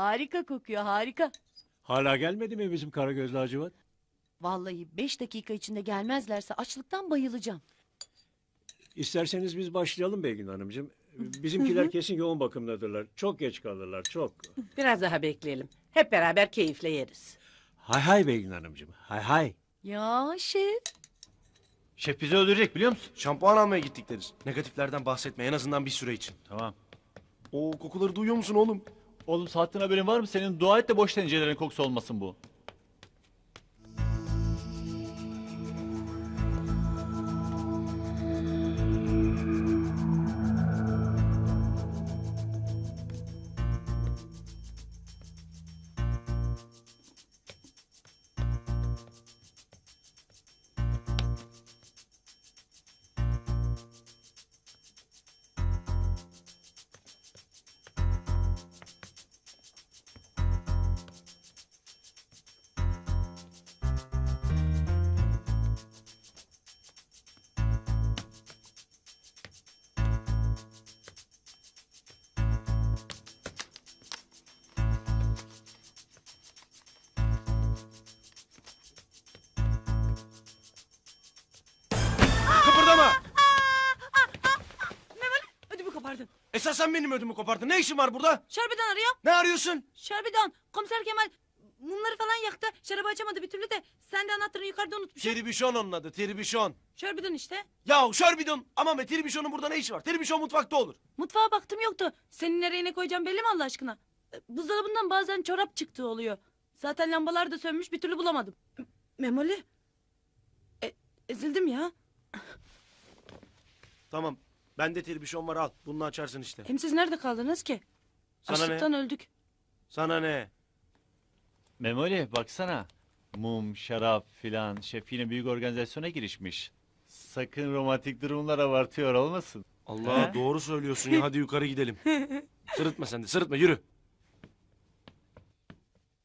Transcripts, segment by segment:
Harika kokuyor harika. Hala gelmedi mi bizim Karagöz Hacivat? Vallahi beş dakika içinde gelmezlerse açlıktan bayılacağım. İsterseniz biz başlayalım Belgin Hanımcığım. Bizimkiler kesin yoğun bakımdadırlar. Çok geç kalırlar, çok. Biraz daha bekleyelim. Hep beraber keyifle yeriz. Hay hay Belgin Hanımcığım, hay hay. Ya şef. Şef bizi öldürecek biliyor musun? Şampuan almaya gittik deriz. Negatiflerden bahsetme en azından bir süre için. Tamam. Oo kokuları duyuyor musun oğlum? Oğlum saatin haberin var mı? Senin dua et de boş tencerelerin kokusu olmasın bu. Esas sen benim ödümü kopardın. Ne işin var burada? Şerbedan arıyor. Ne arıyorsun? Şerbedan. Komiser Kemal mumları falan yaktı. Şarabı açamadı bir türlü de. Sen de anahtarını yukarıda unutmuşsun. Tribüşon onun adı, tribüşon. Şerbedan işte. Ya şörbidon. Aman be tribüşonun burada ne işi var? Tribüşon mutfakta olur. Mutfağa baktım yoktu. Senin nereye ne koyacağım belli mi Allah aşkına? E, Buzdolabından bazen çorap çıktığı oluyor. Zaten lambalar da sönmüş bir türlü bulamadım. Memoli. E, ezildim ya. Tamam. Bende tribüşon var al. Bunu açarsın işte. Hem siz nerede kaldınız ki? Sana ne? Açlıktan öldük. Sana ne? Memoli baksana. Mum, şarap filan. Şef yine büyük organizasyona girişmiş. Sakın romantik durumlar abartıyor olmasın. Allah He? doğru söylüyorsun ya. Hadi yukarı gidelim. sırıtma sen de sırıtma yürü.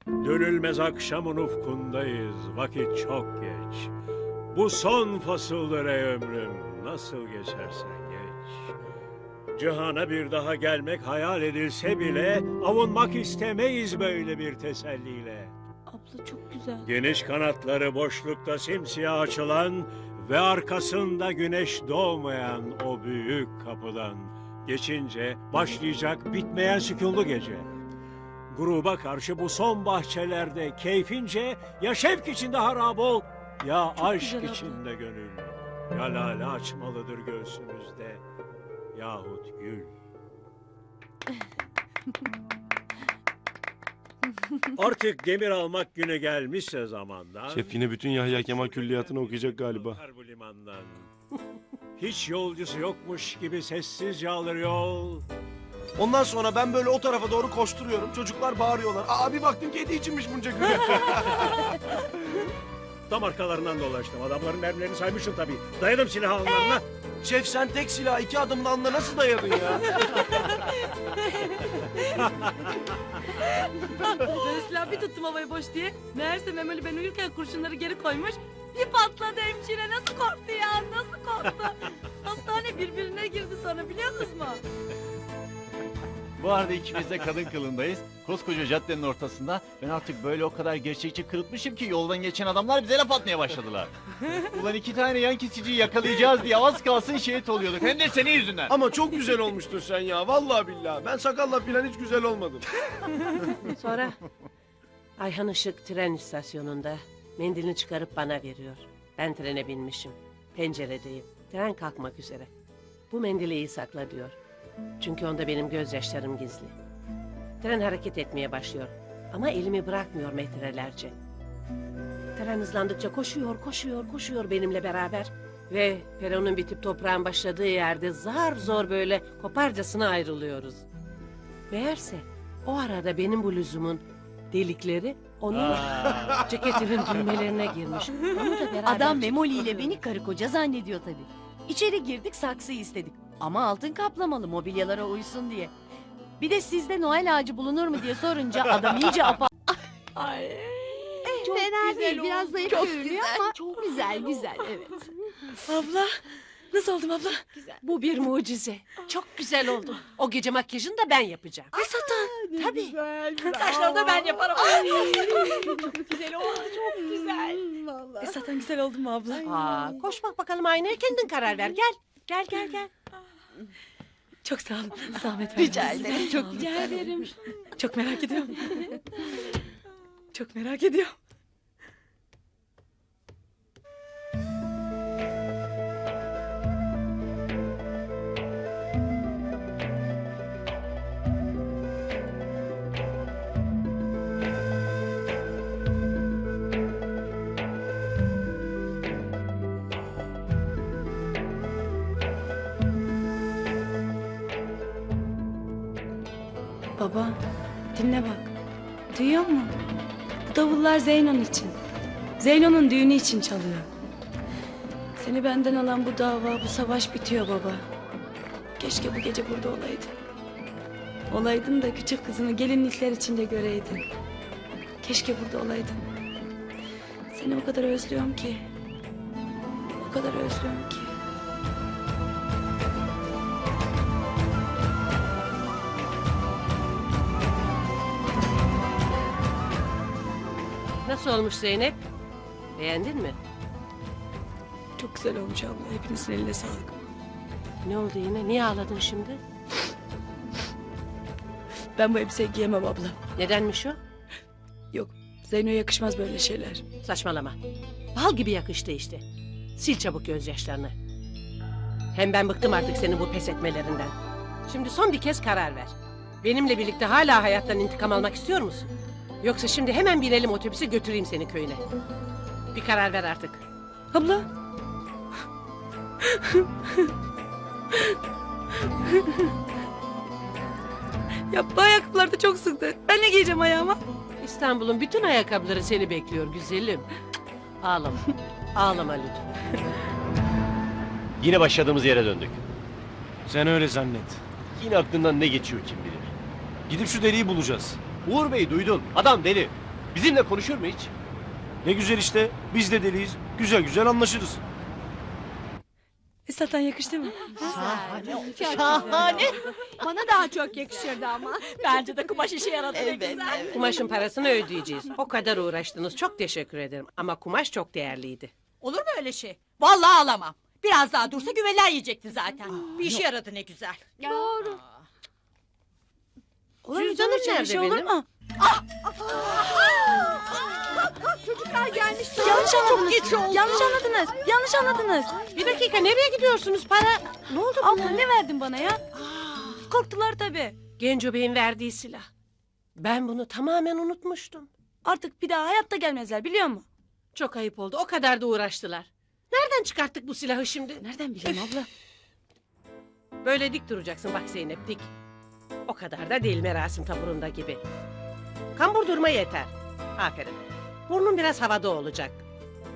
Dönülmez akşamın ufkundayız, vakit çok geç. Bu son fasıldır ey ömrüm, nasıl geçersen geç. Cihana bir daha gelmek hayal edilse bile, avunmak istemeyiz böyle bir teselliyle. Abla çok güzel. Geniş kanatları boşlukta simsiyah açılan ve arkasında güneş doğmayan o büyük kapıdan geçince başlayacak bitmeyen sükunlu gece. Gruba karşı bu son bahçelerde keyfince ya şevk içinde harap ol ya aşk güzel abla. içinde gönül. Ya lale açmalıdır göğsümüzde yahut gül. Artık demir almak günü gelmişse zamandan. Şef yine bütün Yahya Kemal külliyatını okuyacak galiba. Bakar bu limandan. Hiç yolcusu yokmuş gibi sessizce alır yol. Ondan sonra ben böyle o tarafa doğru koşturuyorum. Çocuklar bağırıyorlar. Aa bir baktım kedi içinmiş bunca gülü. Tam arkalarından dolaştım. Adamların mermilerini saymışım tabii. Dayadım silah almalarına. Şef sen tek silah iki adımla alnına nasıl dayadın ya? Ben silah bir tuttum havayı boş diye. Meğerse Memoli ben uyurken kurşunları geri koymuş. Bir patladı hemşire nasıl korktu ya nasıl korktu. Hastane birbirine girdi sonra biliyor musun? Bu arada ikimiz de kadın kılındayız. Koskoca caddenin ortasında. Ben artık böyle o kadar gerçekçi kırıtmışım ki yoldan geçen adamlar bize laf atmaya başladılar. Ulan iki tane yan kesiciyi yakalayacağız diye az kalsın şehit oluyorduk. Hem de senin yüzünden. Ama çok güzel olmuştun sen ya. Vallahi billahi. Ben sakalla falan hiç güzel olmadım. Sonra Ayhan Işık tren istasyonunda mendilini çıkarıp bana veriyor. Ben trene binmişim. Penceredeyim. Tren kalkmak üzere. Bu mendili iyi sakla diyor. Çünkü onda benim gözyaşlarım gizli. Tren hareket etmeye başlıyor. Ama elimi bırakmıyor metrelerce. Tren hızlandıkça koşuyor, koşuyor, koşuyor benimle beraber. Ve peronun bitip toprağın başladığı yerde zar zor böyle koparcasına ayrılıyoruz. Meğerse o arada benim bluzumun delikleri onun Aa, ceketinin düğmelerine girmiş. Onu da beraber Adam Memoli ile beni karı koca zannediyor tabii. İçeri girdik saksı istedik. Ama altın kaplamalı mobilyalara uysun diye. Bir de sizde Noel ağacı bulunur mu diye sorunca adam iyice apa... Ay. Çok Fena güzel değil, biraz oldu. zayıf Çok görünüyor güzel, ama çok güzel güzel evet. Abla Nasıl oldum abla? Bu bir mucize. Çok güzel oldu. O gece makyajını da ben yapacağım. Ay Satan. Tabii. Saçlarını da ben yaparım. güzel oldu çok güzel. Vallahi. Satan güzel oldun mu abla? Aa, koş bak bakalım aynaya kendin karar ver. Gel. Gel gel gel. Çok sağ ol. Zahmet Rica ederim. Çok rica ederim. Çok merak ediyorum. çok merak ediyorum. Baba dinle bak. Duyuyor musun? Bu davullar Zeyno'nun için. Zeyno'nun düğünü için çalıyor. Seni benden alan bu dava, bu savaş bitiyor baba. Keşke bu gece burada olaydın. Olaydın da küçük kızını gelinlikler içinde göreydin. Keşke burada olaydın. Seni o kadar özlüyorum ki. O kadar özlüyorum ki. Nasıl olmuş Zeynep? Beğendin mi? Çok güzel olmuş abla. Hepinizin eline sağlık. Ne oldu yine? Niye ağladın şimdi? Ben bu elbiseyi giyemem abla. Nedenmiş o? Yok. Zeyno'ya yakışmaz böyle şeyler. Saçmalama. Bal gibi yakıştı işte. Sil çabuk gözyaşlarını. Hem ben bıktım artık senin bu pes etmelerinden. Şimdi son bir kez karar ver. Benimle birlikte hala hayattan intikam almak istiyor musun? Yoksa şimdi hemen binelim otobüse götüreyim seni köyüne. Bir karar ver artık. Abla. ya bu ayakkabılar da çok sıktı. Ben ne giyeceğim ayağıma? İstanbul'un bütün ayakkabıları seni bekliyor güzelim. Ağlama. Ağlama lütfen. Yine başladığımız yere döndük. Sen öyle zannet. Yine aklından ne geçiyor kim bilir. Gidip şu deliği bulacağız. Uğur Bey duydun. Adam deli. Bizimle konuşur mu hiç? Ne güzel işte. Biz de deliyiz. Güzel güzel anlaşırız. Esatan yakıştı mı? Şahane. Bana daha çok yakışırdı ama. Bence de kumaş işe yaradı ne güzel. Kumaşın parasını ödeyeceğiz. O kadar uğraştınız. Çok teşekkür ederim. Ama kumaş çok değerliydi. Olur mu öyle şey? Vallahi alamam. Biraz daha dursa güveler yiyecekti zaten. Bir işe yaradı ne güzel. Olur mu Cüzdanım nerede şey olur benim? mu? Çocuklar gelmiş. Yanlış anladınız. geç oldu. Yanlış anladınız. Yanlış anladınız. Bir dakika nereye gidiyorsunuz para? Ne oldu Abla ne verdin bana ya? Korktular tabii. Genco Bey'in verdiği silah. Ben bunu tamamen unutmuştum. Artık bir daha hayatta gelmezler biliyor musun? Çok ayıp oldu. O kadar da uğraştılar. Nereden çıkarttık bu silahı şimdi? Nereden bileyim abla? Böyle dik duracaksın bak Zeynep dik. O kadar da değil merasim taburunda gibi. Kambur durma yeter. Aferin. Burnun biraz havada olacak.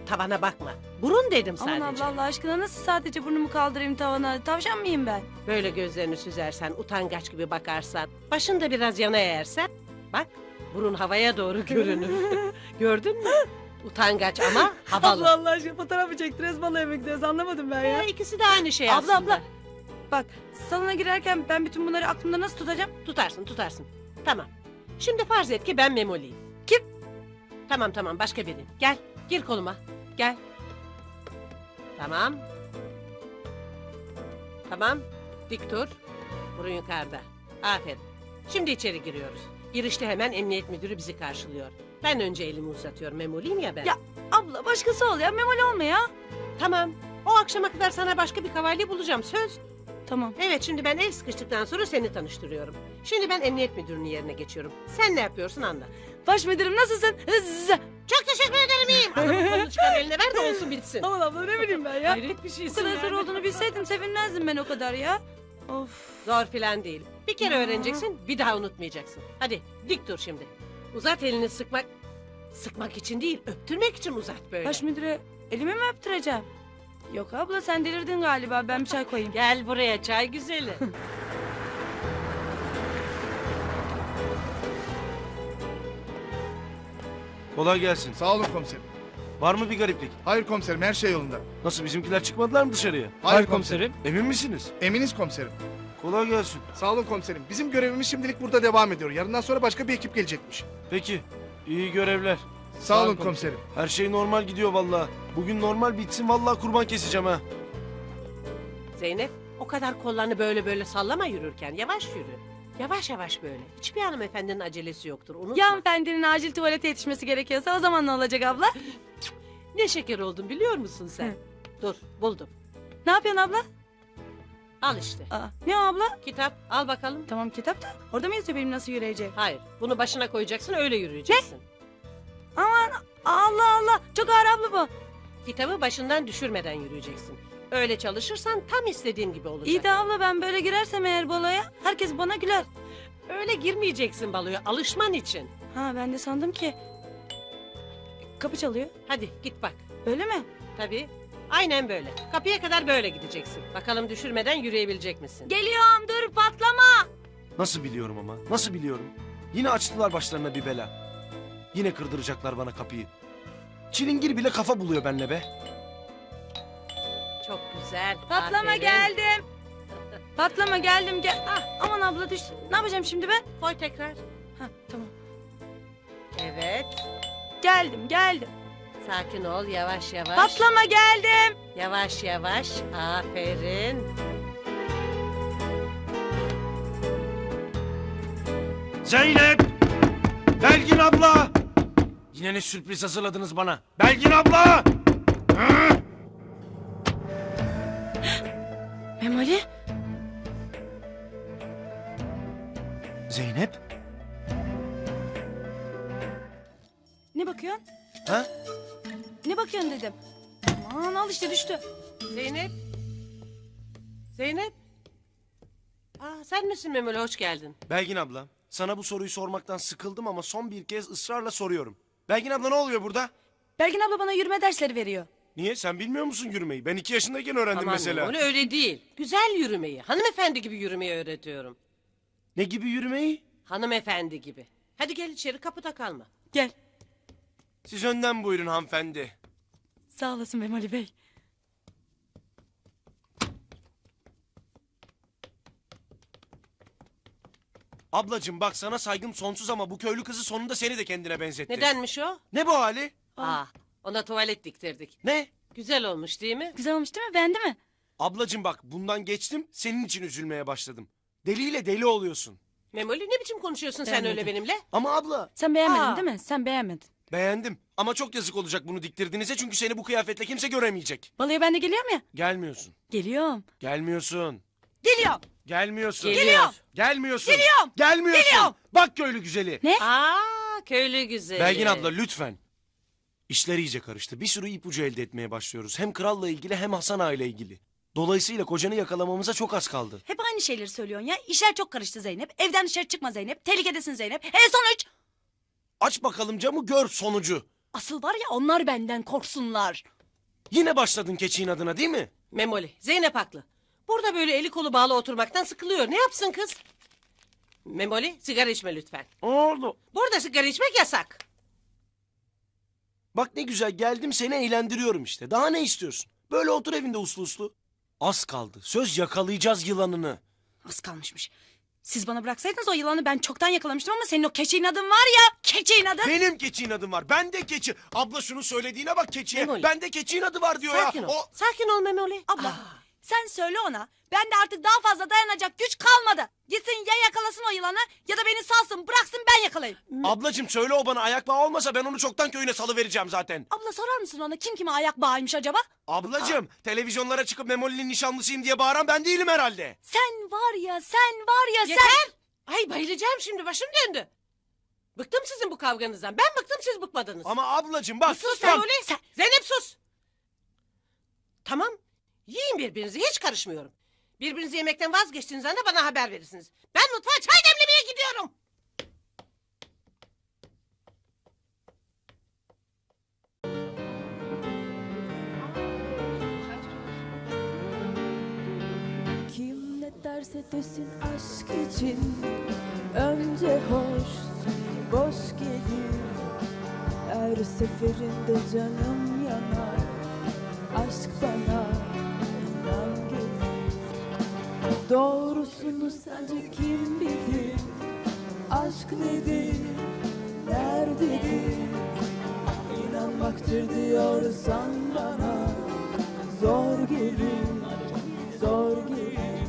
Tavana bakma. Burun dedim Aman sadece. abla Allah aşkına nasıl sadece burnumu kaldırayım tavana? Tavşan mıyım ben? Böyle gözlerini süzersen, utangaç gibi bakarsan, başın da biraz yana eğersen, bak burun havaya doğru görünür. Gördün mü? Utangaç ama havalı. Allah aşkına fotoğraf mı çektiririz balayı mı gidiyoruz anlamadım ben Ya, ikisi de aynı şey Abla, aslında. abla. Bak salona girerken ben bütün bunları aklımda nasıl tutacağım? Tutarsın tutarsın. Tamam. Şimdi farz et ki ben Memoli'yim. Kim? Tamam tamam başka biri. Gel gir koluma. Gel. Tamam. Tamam. Dik dur. Burun yukarıda. Aferin. Şimdi içeri giriyoruz. Girişte hemen emniyet müdürü bizi karşılıyor. Ben önce elimi uzatıyorum. Memoliyim ya ben. Ya- Abla başkası ol ya memoli olma ya. Tamam. O akşama kadar sana başka bir kavalye bulacağım. Söz. Tamam. Evet şimdi ben el sıkıştıktan sonra seni tanıştırıyorum. Şimdi ben emniyet müdürünün yerine geçiyorum. Sen ne yapıyorsun anla. Baş müdürüm nasılsın? Hızz. Çok teşekkür ederim iyiyim. Adamın kolunu çıkar eline ver de olsun bitsin. Aman abla ne bileyim ben ya. Hayret bir Bu şeysin kadar zor olduğunu bilseydim sevinmezdim ben o kadar ya. Of. Zor filan değil. Bir kere öğreneceksin bir daha unutmayacaksın. Hadi dik dur şimdi. Uzat elini sıkmak... Sıkmak için değil öptürmek için uzat böyle. Baş müdüre elimi mi öptüreceğim? Yok abla sen delirdin galiba ben bir çay koyayım. Gel buraya çay güzeli. Kolay gelsin. Sağ olun komiserim. Var mı bir gariplik? Hayır komiserim her şey yolunda. Nasıl bizimkiler çıkmadılar mı dışarıya? Hayır komiserim. Emin misiniz? Eminiz komiserim. Kolay gelsin. Sağ olun komiserim. Bizim görevimiz şimdilik burada devam ediyor. Yarından sonra başka bir ekip gelecekmiş. Peki. İyi görevler. Sağ, olun komiserim. Her şey normal gidiyor vallahi. Bugün normal bitsin vallahi kurban keseceğim ha. Zeynep o kadar kollarını böyle böyle sallama yürürken. Yavaş yürü. Yavaş yavaş böyle. Hiçbir hanımefendinin acelesi yoktur. Unutma. Ya hanımefendinin acil tuvalete yetişmesi gerekiyorsa o zaman ne olacak abla? Ne şeker oldun biliyor musun sen? Hı. Dur buldum. Ne yapıyorsun abla? Al işte. Aa, ne o abla? Kitap al bakalım. Tamam kitap da. Orada mı yazıyor benim nasıl yürüyeceğim? Hayır bunu başına koyacaksın öyle yürüyeceksin. Aman Allah Allah. Çok ağır abla bu. Kitabı başından düşürmeden yürüyeceksin. Öyle çalışırsan tam istediğim gibi olacak. İyi de abla ben böyle girersem eğer baloya herkes bana güler. Öyle girmeyeceksin baloya alışman için. Ha ben de sandım ki. Kapı çalıyor. Hadi git bak. Öyle mi? Tabii. Aynen böyle. Kapıya kadar böyle gideceksin. Bakalım düşürmeden yürüyebilecek misin? Geliyorum dur patlama. Nasıl biliyorum ama? Nasıl biliyorum? Yine açtılar başlarına bir bela. Yine kırdıracaklar bana kapıyı. Çilingir bile kafa buluyor benle be. Çok güzel. Patlama aferin. geldim. Patlama geldim gel. Ah, aman abla düştü. Ne yapacağım şimdi ben? Koy tekrar. Ha tamam. Evet. Geldim geldim. Sakin ol yavaş yavaş. Patlama geldim. Yavaş yavaş. Aferin. Zeynep! Belgin abla! Yine ne sürpriz hazırladınız bana? Belgin abla! Hı? Memoli. Zeynep? Ne bakıyorsun? Ha? Ne bakıyorsun dedim. Aman al işte düştü. Zeynep. Zeynep. Aa, sen misin Memoli? Hoş geldin. Belgin abla, sana bu soruyu sormaktan sıkıldım ama son bir kez ısrarla soruyorum. Belgin abla ne oluyor burada? Belgin abla bana yürüme dersleri veriyor. Niye? Sen bilmiyor musun yürümeyi? Ben iki yaşındayken öğrendim Aman mesela. Memoli öyle değil. Güzel yürümeyi. Hanımefendi gibi yürümeyi öğretiyorum. Ne gibi yürümeyi? Hanımefendi gibi. Hadi gel içeri kapıda kalma. Gel. Siz önden buyurun hanımefendi. Sağ olasın Memoli Bey. Ablacığım bak sana saygım sonsuz ama bu köylü kızı sonunda seni de kendine benzetti. Nedenmiş o? Ne bu hali? Aa, ona tuvalet diktirdik. Ne? Güzel olmuş değil mi? Güzel olmuş değil mi? Beğendi mi? Ablacığım bak bundan geçtim senin için üzülmeye başladım. Deliyle deli oluyorsun. Memoli ne biçim konuşuyorsun sen Beğenmedim. öyle benimle? Ama abla Sen beğenmedin Aa. değil mi? Sen beğenmedin. beğendim ama çok yazık olacak bunu diktirdiğinize çünkü seni bu kıyafetle kimse göremeyecek. Baloya ben de geliyorum ya. Gelmiyorsun. Geliyorum. Gelmiyorsun. Geliyorum. Gelmiyorsun. Geliyor. Gelmiyorsun. Geliyorum. Gelmiyorsun. Geliyorum. Bak köylü güzeli. Ne? Aa, köylü güzeli. Belgin abla lütfen. İşler iyice karıştı. Bir sürü ipucu elde etmeye başlıyoruz. Hem kralla ilgili hem Hasan Ağa ile ilgili. Dolayısıyla kocanı yakalamamıza çok az kaldı. Hep aynı şeyleri söylüyorsun ya. İşler çok karıştı Zeynep. Evden dışarı çıkma Zeynep. Tehlikedesin Zeynep. E sonuç? Aç bakalım camı gör sonucu. Asıl var ya onlar benden korksunlar. Yine başladın keçiğin adına değil mi? Memoli, Zeynep haklı. Burada böyle eli kolu bağlı oturmaktan sıkılıyor. Ne yapsın kız? Memoli, sigara içme lütfen. Oldu. Burada sigara içmek yasak. Bak ne güzel geldim seni eğlendiriyorum işte. Daha ne istiyorsun? Böyle otur evinde uslu uslu. Az kaldı. Söz yakalayacağız yılanını. Az kalmışmış. Siz bana bıraksaydınız o yılanı ben çoktan yakalamıştım ama senin o keçiğin adın var ya. Keçiğin adın. Benim keçiğin adım var. Ben de keçi. Abla şunu söylediğine bak keçiye. Memoli. Ben de keçiğin adı var diyor Sakin ya. ol. O... Sakin ol Memoli. Abla Aa, sen söyle ona. Ben de artık daha fazla dayanacak güç kalmadı. Gitsin ya yakalasın o yılanı ya da beni salsın bıraksın ben yakalayayım. Ablacığım söyle o bana ayak bağı olmasa ben onu çoktan köyüne salıvereceğim zaten. Abla sorar mısın ona kim kime ayak bağıymış acaba? Ablacığım televizyonlara çıkıp Memoli'nin nişanlısıyım diye bağıran ben değilim herhalde. Sen var ya sen var ya sen. Yeter. Ay bayılacağım şimdi başım döndü. Bıktım sizin bu kavganızdan. Ben bıktım siz bıkmadınız. Ama ablacığım bak. sus bak- Memoli. Zeynep sus. Tamam. Yiyin birbirinizi hiç karışmıyorum. Birbirinizi yemekten vazgeçtiğiniz anda bana haber verirsiniz. Ben mutfağa çay demlemeye gidiyorum. Kim ne derse desin aşk için Önce hoş boş gelir Her seferinde canım yanar Aşk bana Doğrusunu sence kim bilir Aşk nedir, nerededir İnanmaktır diyorsan bana Zor gelir, zor gelir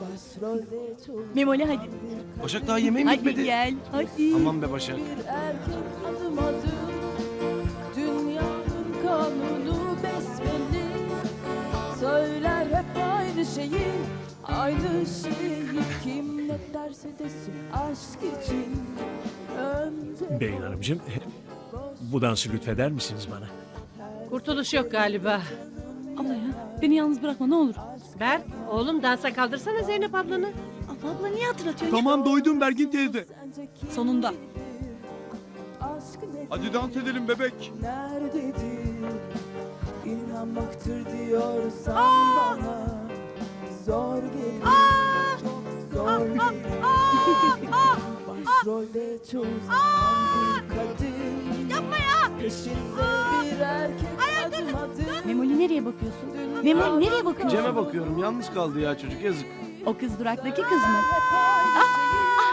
Başrolde çok Memoli hadi. Başak daha yemeğe mi Hadi gitmedi? gel. Hadi. Aman be Başak. bir erkek adım adım Beyin Hanımcığım, bu dansı lütfeder misiniz bana? Kurtuluş yok galiba. Abla ya beni yalnız bırakma ne olur. Berk oğlum dansa kaldırsana Zeynep ablanı. Abla abla niye hatırlatıyorsun? Tamam doydum Bergin teyze. Sonunda. Hadi dans edelim bebek. nerededir İnanmaktır diyorsan bana Zor gelir Çok gelir Başrolde çoğu zaman bir kadın Yapma ya Peşinde bir erkek adım adım Memoli nereye bakıyorsun? Memoli nereye bakıyorsun? Cem'e bakıyorum. Yalnız kaldı ya çocuk yazık. O kız duraktaki kız mı?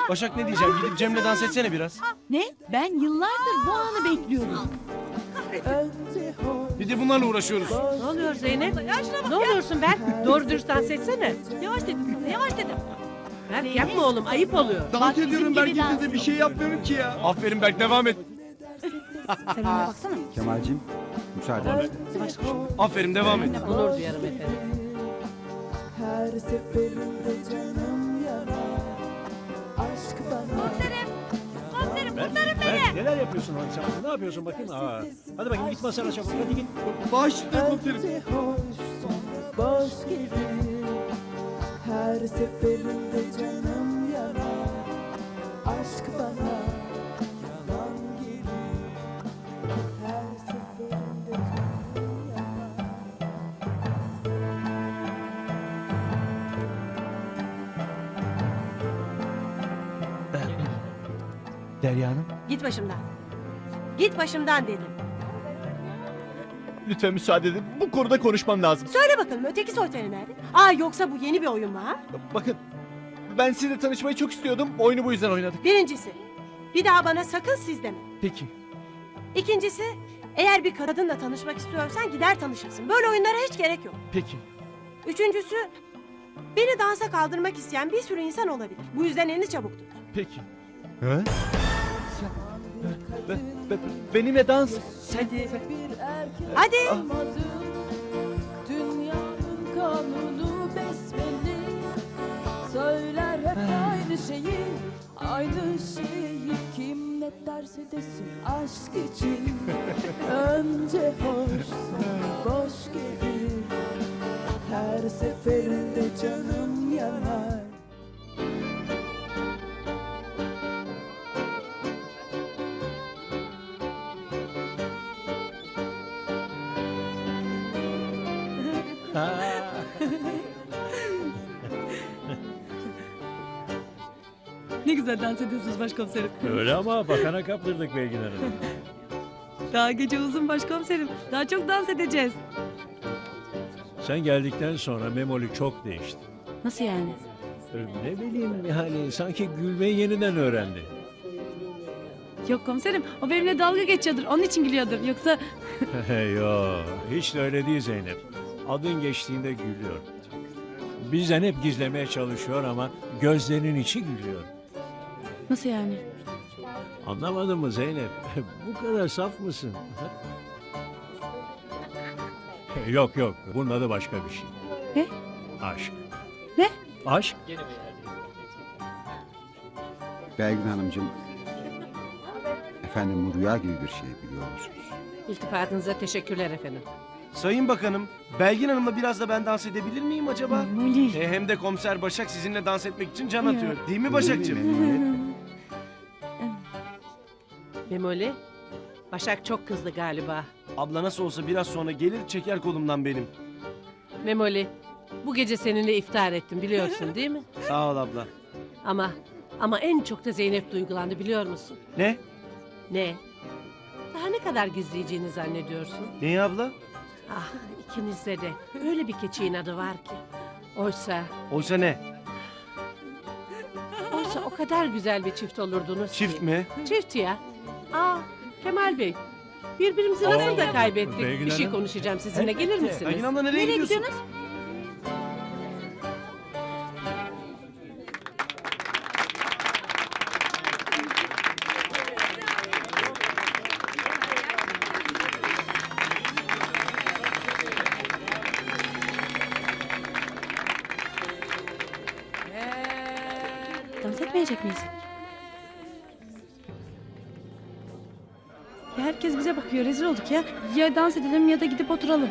Başak ne diyeceğim? Gidip Cem'le dans etsene biraz. Ne? Ben yıllardır bu anı bekliyorum. Bir de bunlarla uğraşıyoruz. Ne oluyor Zeynep? Ne oluyorsun Berk? Doğru dürüst dans etsene. Yavaş dedim sana, yavaş dedim. Berk yapma oğlum ayıp oluyor. Dans ediyorum gibi dans teyze bir şey yapmıyorum ki ya. Aferin Berk devam et. Sen ona baksana. Kemal'cim müsaade. Aferin devam et. Onur duyarım efendim. Her seferinde canım yanar Aşk bana Berk, neler yapıyorsun lan sen? Ne yapıyorsun bakayım? Aa, hadi bakayım git masana çabuk. Hadi git. Baş üstüne komiserim. Önce hoş sonra boş gelir Her seferinde canım yanar Aşk bana yalan gelir Her seferinde canım yanar Derya Hanım. Git başımdan. Git başımdan dedim. Lütfen müsaade edin. Bu konuda konuşmam lazım. Söyle bakalım öteki soytarı nerede? Aa yoksa bu yeni bir oyun mu ha? Bakın ben sizinle tanışmayı çok istiyordum. Oyunu bu yüzden oynadık. Birincisi bir daha bana sakın siz deme. Peki. İkincisi eğer bir kadınla tanışmak istiyorsan gider tanışırsın. Böyle oyunlara hiç gerek yok. Peki. Üçüncüsü beni dansa kaldırmak isteyen bir sürü insan olabilir. Bu yüzden elini çabuk tut. Peki. He? Sen... Be, be, benimle dans. Hadi. Bir erkek Hadi. adım Dünyanın kanunu besbelli Söyler hep aynı şeyi. Aynı şeyi Kim ne derse desin aşk için. Önce hoş sonra boş gelir. Her seferinde canım yanar Ne güzel dans ediyorsunuz başkomiserim. Öyle ama bakana kaptırdık Belgin Hanım. Daha gece uzun başkomiserim. Daha çok dans edeceğiz. Sen geldikten sonra Memoli çok değişti. Nasıl yani? Ee, Ne bileyim yani sanki gülmeyi yeniden öğrendi. Yok komiserim o benimle dalga geçiyordur. Onun için gülüyordur. Yoksa Yo, hiç de öyle değil Zeynep. Adın geçtiğinde gülüyor. Bizden hep gizlemeye çalışıyor ama gözlerinin içi gülüyor. nasıl yani? Anlamadın mı Zeynep? Bu kadar saf mısın? yok yok, bunun adı başka bir şey. Ne? Aşk. Ne? Aşk? Belgin Hanımcığım. Efendim bu rüya gibi bir şey biliyor musunuz? İltifatınıza teşekkürler efendim. Sayın Bakanım, Belgin Hanım'la biraz da ben dans edebilir miyim acaba? Memoli. E, hem de komiser Başak sizinle dans etmek için can atıyor. Değil mi Başakcığım? Memoli. Başak çok kızdı galiba. Abla nasıl olsa biraz sonra gelir çeker kolumdan benim. Memoli. Bu gece seninle iftar ettim biliyorsun değil mi? Sağ ol abla. Ama ama en çok da Zeynep duygulandı biliyor musun? Ne? Ne? Daha ne kadar gizleyeceğini zannediyorsun? Neyi abla? Ah ikinizde de öyle bir keçiğin adı var ki. Oysa, Oysa ne? oysa o kadar güzel bir çift olurdunuz Çift ki. mi? Çift ya. Aa Kemal Bey. Birbirimizi nasıl da kaybettik. Bir şey Hanım. konuşacağım sizinle. Gelir misiniz? Belgin abla nereye, Nereye gidiyorsun? gidiyorsunuz? Miyiz? Ya herkes bize bakıyor, rezil olduk ya. Ya dans edelim ya da gidip oturalım.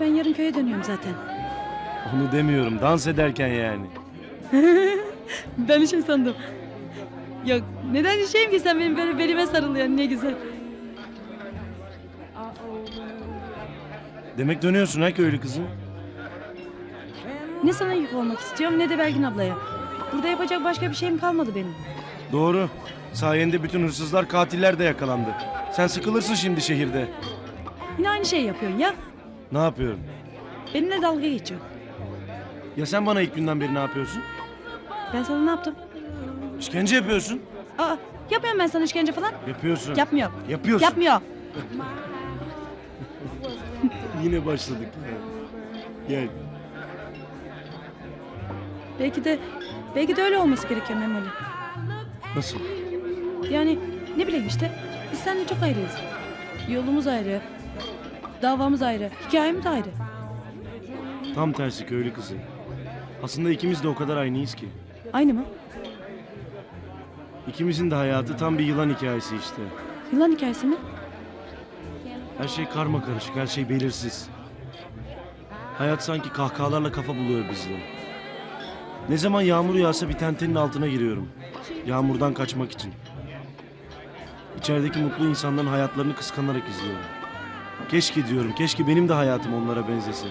Ben yarın köye dönüyorum zaten. Onu demiyorum. Dans ederken yani. Ben şey sandım. Ya neden şeyim ki sen benim böyle belime sarılıyorsun ne güzel. Demek dönüyorsun ha köylü kızım. Ne sana yük olmak istiyorum ne de Belgin ablaya. Burada yapacak başka bir şeyim kalmadı benim. Doğru. Sayende bütün hırsızlar, katiller de yakalandı. Sen sıkılırsın şimdi şehirde. Yine aynı şeyi yapıyorsun ya. Ne yapıyorum? Benimle dalga geçiyor. Ya sen bana ilk günden beri ne yapıyorsun? Ben sana ne yaptım? İşkence yapıyorsun. Aa yapmıyorum ben sana işkence falan. Yapıyorsun. Yapmıyor. Yapıyorsun. Yapmıyor. Yine başladık. Gel. Belki de belki de öyle olması gerekiyor Memoli. Nasıl? Yani ne bileyim işte biz seninle çok ayrıyız. Yolumuz ayrı. Davamız ayrı. Hikayemiz de ayrı. Tam tersi köylü kızı. Aslında ikimiz de o kadar aynıyız ki. Aynı mı? İkimizin de hayatı tam bir yılan hikayesi işte. Yılan hikayesi mi? Her şey karma karışık, her şey belirsiz. Hayat sanki kahkahalarla kafa buluyor bizle. Ne zaman yağmur yağsa bir tentenin altına giriyorum. Yağmurdan kaçmak için. İçerideki mutlu insanların hayatlarını kıskanarak izliyorum. Keşke diyorum, keşke benim de hayatım onlara benzesin.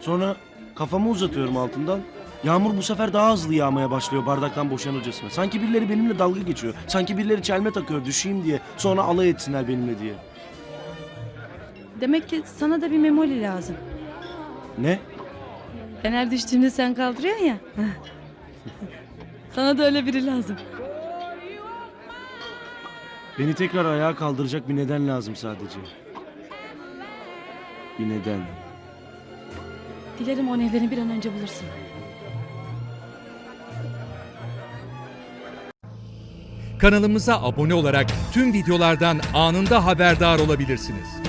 Sonra kafamı uzatıyorum altından. Yağmur bu sefer daha hızlı yağmaya başlıyor bardaktan boşanırcasına. Sanki birileri benimle dalga geçiyor. Sanki birileri çelme takıyor düşeyim diye. Sonra alay etsinler benimle diye. Demek ki sana da bir memoli lazım. Ne? Ben her düştüğümde sen kaldırıyorsun ya. sana da öyle biri lazım. Beni tekrar ayağa kaldıracak bir neden lazım sadece. Bir neden. Dilerim o nevlerini bir an önce bulursun. Kanalımıza abone olarak tüm videolardan anında haberdar olabilirsiniz.